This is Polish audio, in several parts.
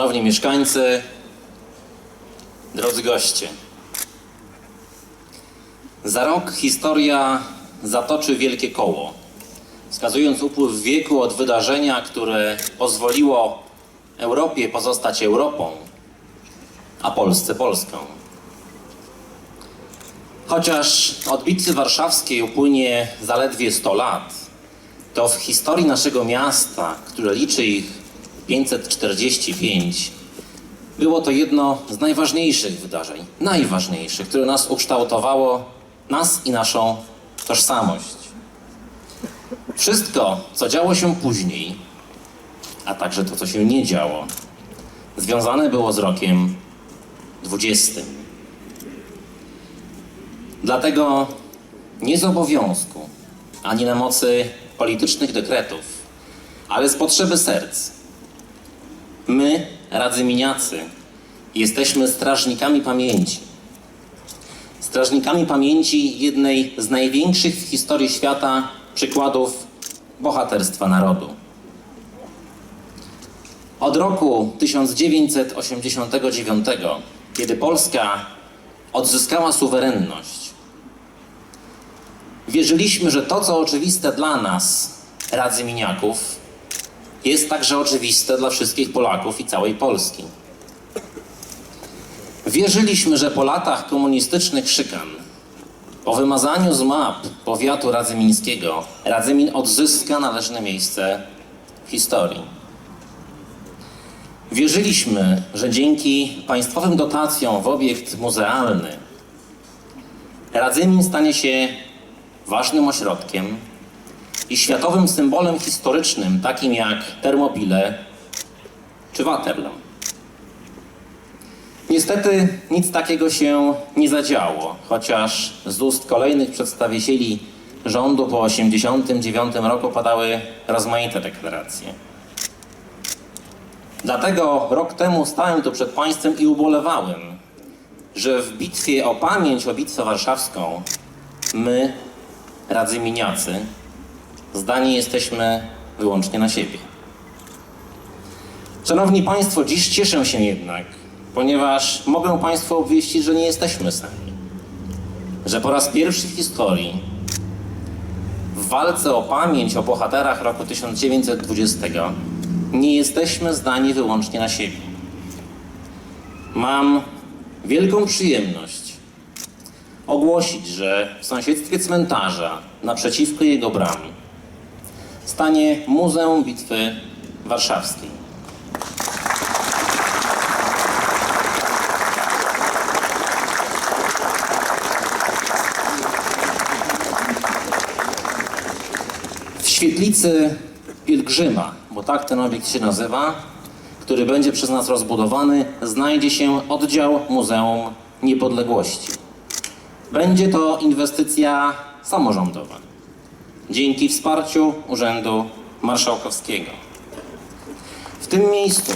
Szanowni mieszkańcy, drodzy goście. Za rok historia zatoczy wielkie koło, wskazując upływ wieku od wydarzenia, które pozwoliło Europie pozostać Europą, a Polsce Polską. Chociaż od bitwy warszawskiej upłynie zaledwie 100 lat, to w historii naszego miasta, które liczy ich 545, było to jedno z najważniejszych wydarzeń, najważniejszych, które nas ukształtowało, nas i naszą tożsamość. Wszystko, co działo się później, a także to, co się nie działo, związane było z rokiem 20. Dlatego nie z obowiązku, ani na mocy politycznych dekretów, ale z potrzeby serc. My, Radzymieniacy, jesteśmy strażnikami pamięci. Strażnikami pamięci jednej z największych w historii świata przykładów bohaterstwa narodu. Od roku 1989, kiedy Polska odzyskała suwerenność, wierzyliśmy, że to, co oczywiste dla nas, Radzymieniaków, jest także oczywiste dla wszystkich Polaków i całej Polski. Wierzyliśmy, że po latach komunistycznych szykan, po wymazaniu z map powiatu radzymińskiego, Radzymin odzyska należne miejsce w historii. Wierzyliśmy, że dzięki państwowym dotacjom w obiekt muzealny Radzymin stanie się ważnym ośrodkiem i światowym symbolem historycznym, takim jak Termopile czy Waterloo. Niestety nic takiego się nie zadziało, chociaż z ust kolejnych przedstawicieli rządu po 1989 roku padały rozmaite deklaracje. Dlatego rok temu stałem tu przed Państwem i ubolewałem, że w bitwie o pamięć o bitwę warszawską my, Radzymieniacy, zdani jesteśmy wyłącznie na siebie. Szanowni Państwo, dziś cieszę się jednak, ponieważ mogę Państwu obwieścić, że nie jesteśmy sami. Że po raz pierwszy w historii w walce o pamięć o bohaterach roku 1920 nie jesteśmy zdani wyłącznie na siebie. Mam wielką przyjemność ogłosić, że w sąsiedztwie cmentarza naprzeciwko jego bramy stanie Muzeum Bitwy Warszawskiej. W świetlicy pielgrzyma, bo tak ten obiekt się nazywa, który będzie przez nas rozbudowany, znajdzie się oddział Muzeum Niepodległości. Będzie to inwestycja samorządowa dzięki wsparciu Urzędu Marszałkowskiego. W tym miejscu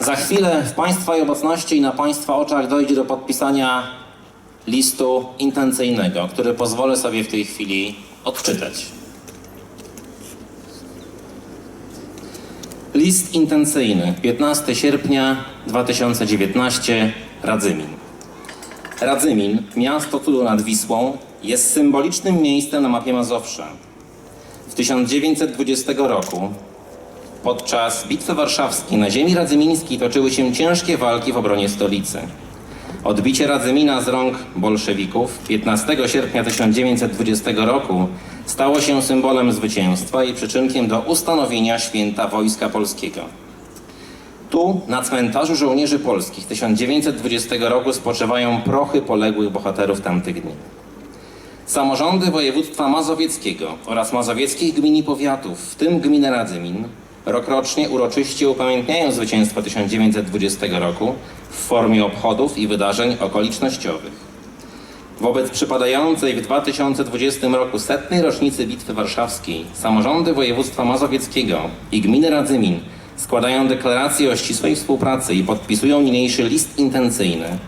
za chwilę w Państwa obecności i na Państwa oczach dojdzie do podpisania listu intencyjnego, który pozwolę sobie w tej chwili odczytać. List intencyjny 15 sierpnia 2019 Radzymin. Radzymin, miasto cudu nad Wisłą, jest symbolicznym miejscem na mapie Mazowsza. W 1920 roku podczas Bitwy Warszawskiej na ziemi radzymińskiej toczyły się ciężkie walki w obronie stolicy. Odbicie Radzymina z rąk bolszewików 15 sierpnia 1920 roku stało się symbolem zwycięstwa i przyczynkiem do ustanowienia święta Wojska Polskiego. Tu, na cmentarzu żołnierzy polskich 1920 roku spoczywają prochy poległych bohaterów tamtych dni. Samorządy województwa mazowieckiego oraz mazowieckich gmin i powiatów, w tym gminy Radzymin, rokrocznie uroczyście upamiętniają zwycięstwo 1920 roku w formie obchodów i wydarzeń okolicznościowych. Wobec przypadającej w 2020 roku setnej rocznicy Bitwy Warszawskiej samorządy województwa mazowieckiego i gminy Radzymin składają deklarację o ścisłej współpracy i podpisują niniejszy list intencyjny,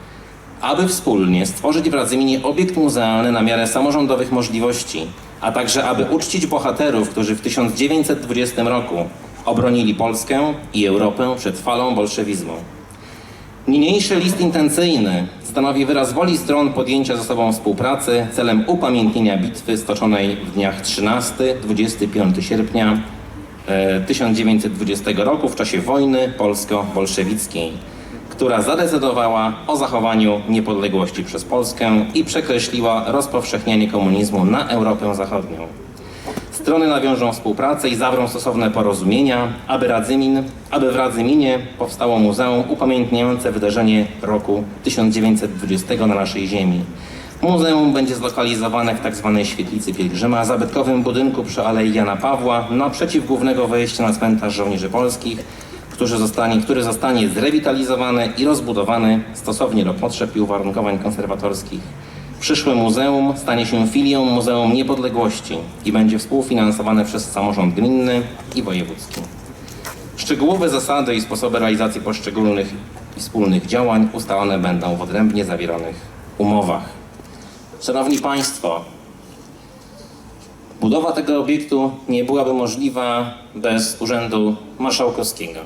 aby wspólnie stworzyć w Radzyminie obiekt muzealny na miarę samorządowych możliwości, a także aby uczcić bohaterów, którzy w 1920 roku obronili Polskę i Europę przed falą bolszewizmu. Niniejszy list intencyjny stanowi wyraz woli stron podjęcia ze sobą współpracy celem upamiętnienia bitwy stoczonej w dniach 13-25 sierpnia 1920 roku w czasie wojny polsko-bolszewickiej, która zadecydowała o zachowaniu niepodległości przez Polskę i przekreśliła rozpowszechnianie komunizmu na Europę Zachodnią. Strony nawiążą współpracę i zawrą stosowne porozumienia, aby, Radzymin, aby w Radzyminie powstało muzeum upamiętniające wydarzenie roku 1920 na naszej ziemi. Muzeum będzie zlokalizowane w tzw. świetlicy pielgrzyma, zabytkowym budynku przy Alei Jana Pawła, naprzeciw głównego wejścia na cmentarz żołnierzy polskich, który zostanie, który zostanie zrewitalizowany i rozbudowany stosownie do potrzeb i uwarunkowań konserwatorskich. Przyszłe muzeum stanie się filią Muzeum Niepodległości i będzie współfinansowane przez samorząd gminny i wojewódzki. Szczegółowe zasady i sposoby realizacji poszczególnych i wspólnych działań ustalone będą w odrębnie zawieranych umowach. Szanowni Państwo, budowa tego obiektu nie byłaby możliwa bez Urzędu Marszałkowskiego.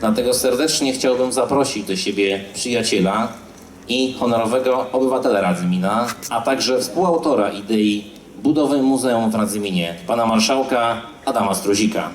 Dlatego serdecznie chciałbym zaprosić do siebie przyjaciela i honorowego obywatela Radzymina, a także współautora idei budowy Muzeum w Radzyminie, pana marszałka Adama Struzika.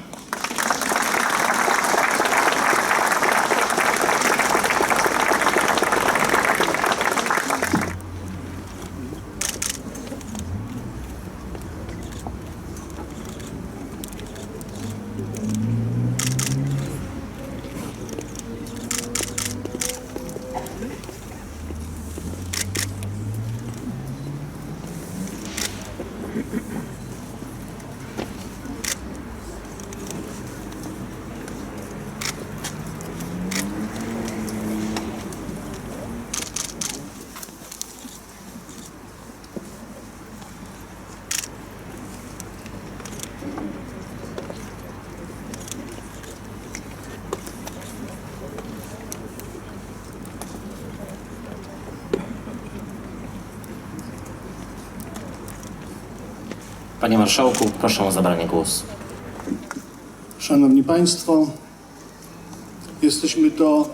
Panie Marszałku, proszę o zabranie głosu. Szanowni Państwo, jesteśmy to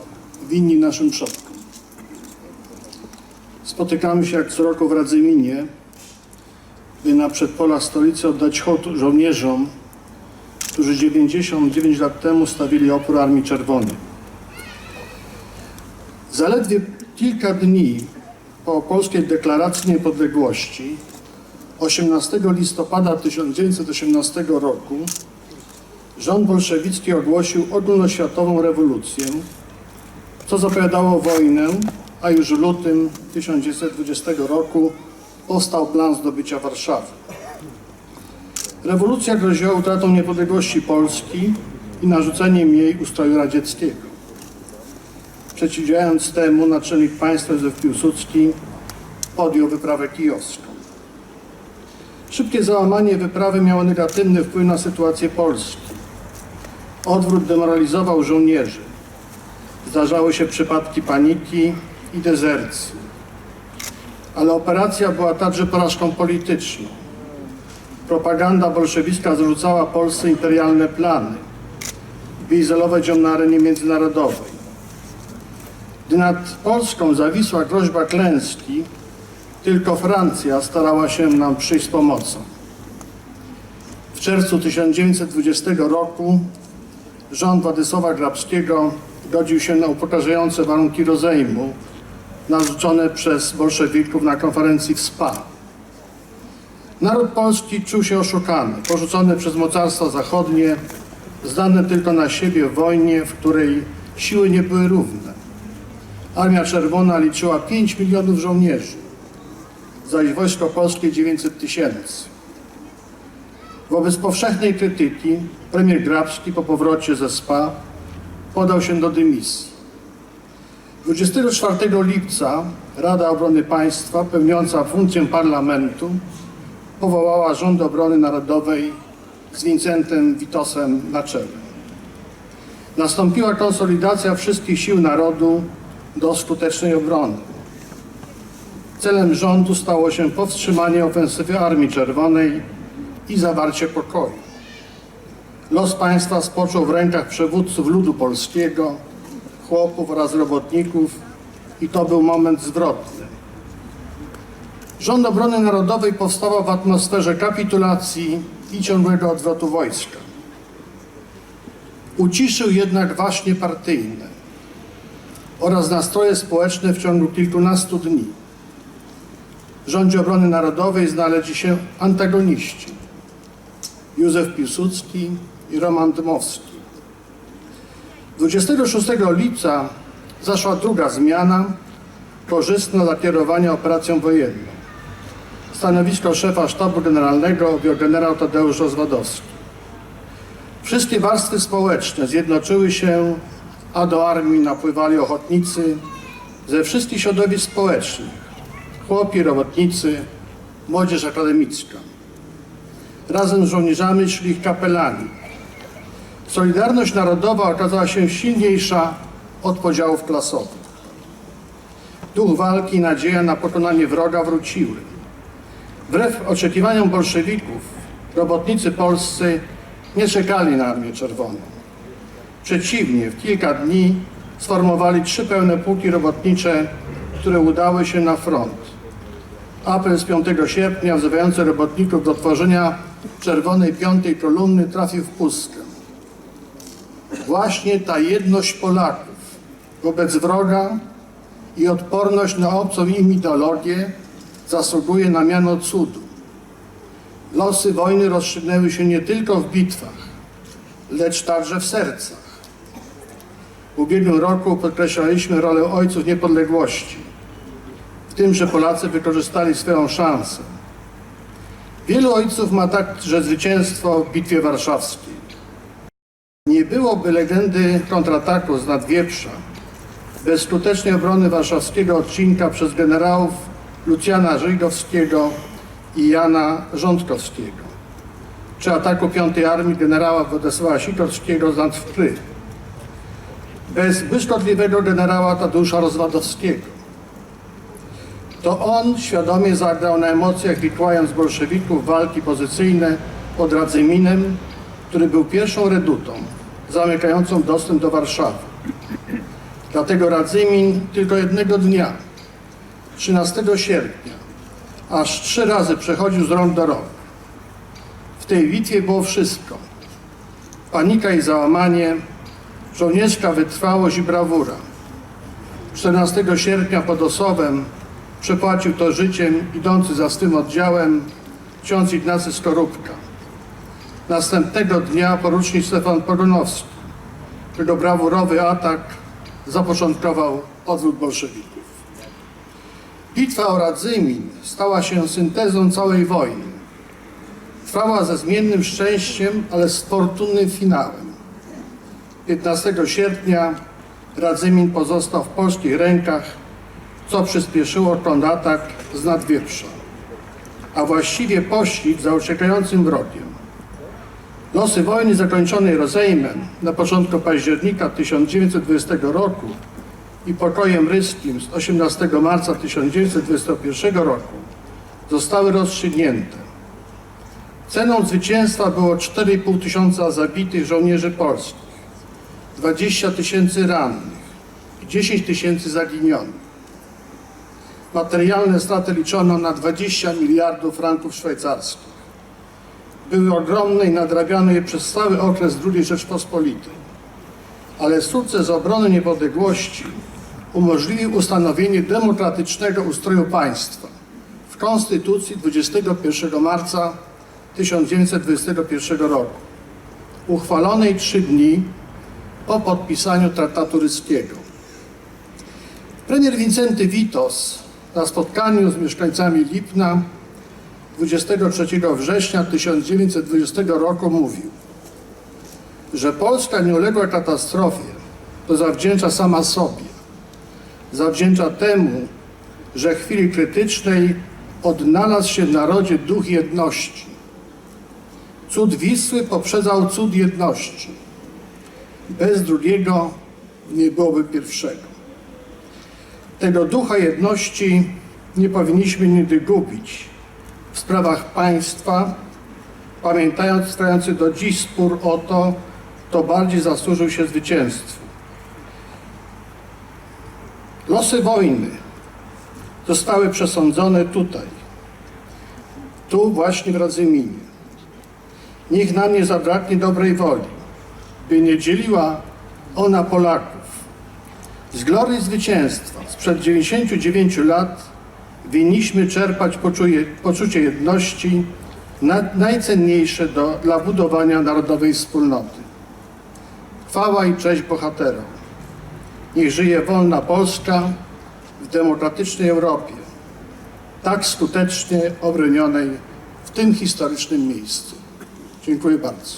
winni naszym przodkom. Spotykamy się jak co roku w Radzyminie, by na przedpola stolicy oddać hołd żołnierzom, którzy 99 lat temu stawili opór Armii Czerwonej. Zaledwie kilka dni po polskiej deklaracji niepodległości 18 listopada 1918 roku rząd bolszewicki ogłosił ogólnoświatową rewolucję, co zapowiadało wojnę, a już w lutym 1920 roku powstał plan zdobycia Warszawy. Rewolucja groziła utratą niepodległości Polski i narzuceniem jej ustroju radzieckiego. Przeciwdziałając temu naczelnik państwa Józef Piłsudski podjął wyprawę kijowską. Szybkie załamanie wyprawy miało negatywny wpływ na sytuację Polski. Odwrót demoralizował żołnierzy. Zdarzały się przypadki paniki i dezercji. Ale operacja była także porażką polityczną. Propaganda bolszewicka zarzucała Polsce imperialne plany, by izolować ją na arenie międzynarodowej. Gdy nad Polską zawisła groźba klęski, tylko Francja starała się nam przyjść z pomocą. W czerwcu 1920 roku rząd Władysława Grabskiego godził się na upokarzające warunki rozejmu narzucone przez bolszewików na konferencji w Spa. Naród polski czuł się oszukany, porzucony przez mocarstwa zachodnie, zdane tylko na siebie w wojnie, w której siły nie były równe. Armia Czerwona liczyła 5 milionów żołnierzy zaś wojsko polskie 900 tysięcy. Wobec powszechnej krytyki premier Grabski po powrocie ze SPA podał się do dymisji. 24 lipca Rada Obrony Państwa, pełniąca funkcję parlamentu, powołała Rząd Obrony Narodowej z Wincentem Witosem na czele. Nastąpiła konsolidacja wszystkich sił narodu do skutecznej obrony. Celem rządu stało się powstrzymanie ofensywy Armii Czerwonej i zawarcie pokoju. Los państwa spoczął w rękach przywódców ludu polskiego, chłopów oraz robotników i to był moment zwrotny. Rząd Obrony Narodowej powstawał w atmosferze kapitulacji i ciągłego odwrotu wojska. Uciszył jednak waśnie partyjne oraz nastroje społeczne w ciągu kilkunastu dni. W rządzie obrony narodowej znaleźli się antagoniści. Józef Piłsudski i Roman Dmowski. 26 lipca zaszła druga zmiana, korzystna dla kierowania operacją wojenną. Stanowisko szefa sztabu generalnego objął generał Tadeusz Rozwadowski. Wszystkie warstwy społeczne zjednoczyły się, a do armii napływali ochotnicy ze wszystkich środowisk społecznych. Chłopi, robotnicy, młodzież akademicka. Razem z żołnierzami szli ich kapelani. Solidarność narodowa okazała się silniejsza od podziałów klasowych. Duch walki i nadzieja na pokonanie wroga wróciły. Wbrew oczekiwaniom bolszewików, robotnicy polscy nie czekali na Armię Czerwoną. Przeciwnie, w kilka dni sformowali trzy pełne pułki robotnicze, które udały się na front. Apel z 5 sierpnia wzywający robotników do tworzenia czerwonej piątej kolumny trafił w pustkę. Właśnie ta jedność Polaków wobec wroga i odporność na obcą im ideologię zasługuje na miano cudu. Losy wojny rozstrzygnęły się nie tylko w bitwach, lecz także w sercach. W ubiegłym roku podkreślaliśmy rolę ojców niepodległości, w tym, że Polacy wykorzystali swoją szansę. Wielu ojców ma także zwycięstwo w Bitwie Warszawskiej. Nie byłoby legendy kontrataku z Nadwieprza bez skutecznej obrony warszawskiego odcinka przez generałów Lucjana Żydowskiego i Jana Rządkowskiego, czy ataku 5 Armii generała Władysława Sikorskiego z Antwpry, bez błyskotliwego generała Tadeusza Rozwadowskiego. To on świadomie zagrał na emocjach, wikłając bolszewików walki pozycyjne pod Radzyminem, który był pierwszą redutą zamykającą dostęp do Warszawy. Dlatego Radzymin tylko jednego dnia, 13 sierpnia, aż trzy razy przechodził z rąk do rąk. W tej bitwie było wszystko. Panika i załamanie, żołnierska wytrwałość i brawura. 14 sierpnia pod Osowem przepłacił to życiem idący za swym oddziałem ksiądz Ignacy Skorupka. Następnego dnia porucznik Stefan Pogonowski, którego brawurowy atak zapoczątkował odwrót bolszewików. Bitwa o Radzymin stała się syntezą całej wojny. Trwała ze zmiennym szczęściem, ale z fortunnym finałem. 15 sierpnia Radzymin pozostał w polskich rękach, co przyspieszyło kontratak z Nadwieprza, a właściwie pościg za uciekającym wrogiem. Losy wojny zakończonej rozejmem na początku października 1920 roku i pokojem ryskim z 18 marca 1921 roku zostały rozstrzygnięte. Ceną zwycięstwa było 4,5 tysiąca zabitych żołnierzy polskich, 20 tysięcy rannych i 10 tysięcy zaginionych. Materialne straty liczono na 20 miliardów franków szwajcarskich były ogromne i nadrabiano je przez cały okres II Rzeczpospolitej. Ale sukces obrony niepodległości umożliwił ustanowienie demokratycznego ustroju państwa w Konstytucji 21 marca 1921 roku, uchwalonej trzy dni po podpisaniu traktatu ryskiego. Premier Wincenty Witos na spotkaniu z mieszkańcami Lipna 23 września 1920 roku mówił, że Polska nie uległa katastrofie, to zawdzięcza sama sobie. Zawdzięcza temu, że w chwili krytycznej odnalazł się w narodzie duch jedności. Cud Wisły poprzedzał cud jedności. Bez drugiego nie byłoby pierwszego. Tego ducha jedności nie powinniśmy nigdy gubić w sprawach państwa, pamiętając trwający do dziś spór o to, kto bardziej zasłużył się zwycięstwu. Losy wojny zostały przesądzone tutaj, tu właśnie w Radzyminie. Niech nam nie zabraknie dobrej woli, by nie dzieliła ona Polaków. Z glorii zwycięstwa sprzed 99 lat winniśmy czerpać poczuje, poczucie jedności, na, najcenniejsze do, dla budowania narodowej wspólnoty. Chwała i cześć bohaterom. Niech żyje wolna Polska w demokratycznej Europie, tak skutecznie obronionej w tym historycznym miejscu. Dziękuję bardzo.